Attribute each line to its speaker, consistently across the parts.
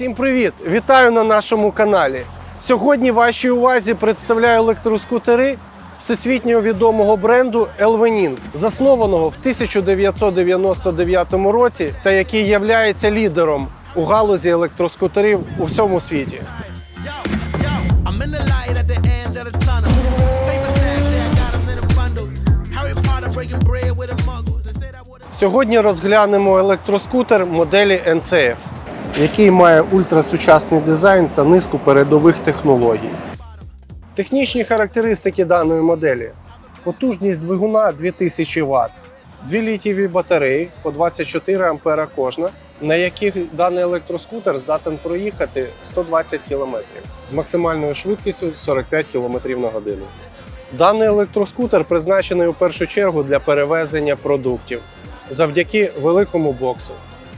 Speaker 1: Всім привіт! Вітаю на нашому каналі. Сьогодні вашій увазі представляю електроскутери всесвітньо відомого бренду Elvenin, заснованого в 1999 році та який являється лідером у галузі електроскутерів у всьому світі. Сьогодні розглянемо електроскутер моделі NCF, який має ультрасучасний дизайн та низку передових технологій. Технічні характеристики даної моделі: потужність двигуна 2000 Вт, дві літієві батареї по 24 ампера кожна, на яких даний електроскутер здатен проїхати 120 км з максимальною швидкістю 45 км на годину. Даний електроскутер призначений у першу чергу для перевезення продуктів завдяки великому боксу.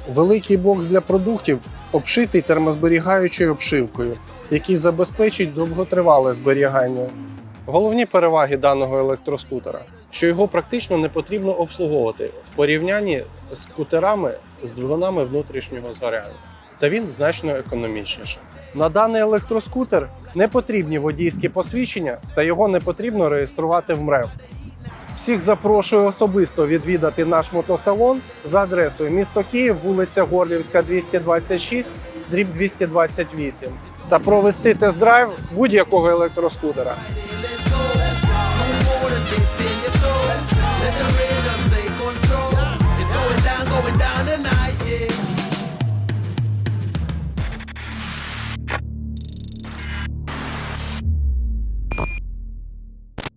Speaker 1: Великий бокс для продуктів обшитий термозберігаючою обшивкою, який забезпечить довготривале зберігання. Головні переваги даного електроскутера, що його практично не потрібно обслуговувати в порівнянні з скутерами з двигунами внутрішнього згоряння, та він значно економічніший. На даний електроскутер не потрібні водійські посвідчення та його не потрібно реєструвати в МРЕВ. Всіх запрошую особисто відвідати наш мотосалон за адресою місто Київ, вулиця Горлівська, 226, дріб 228 та провести тест-драйв будь-якого електроскутера.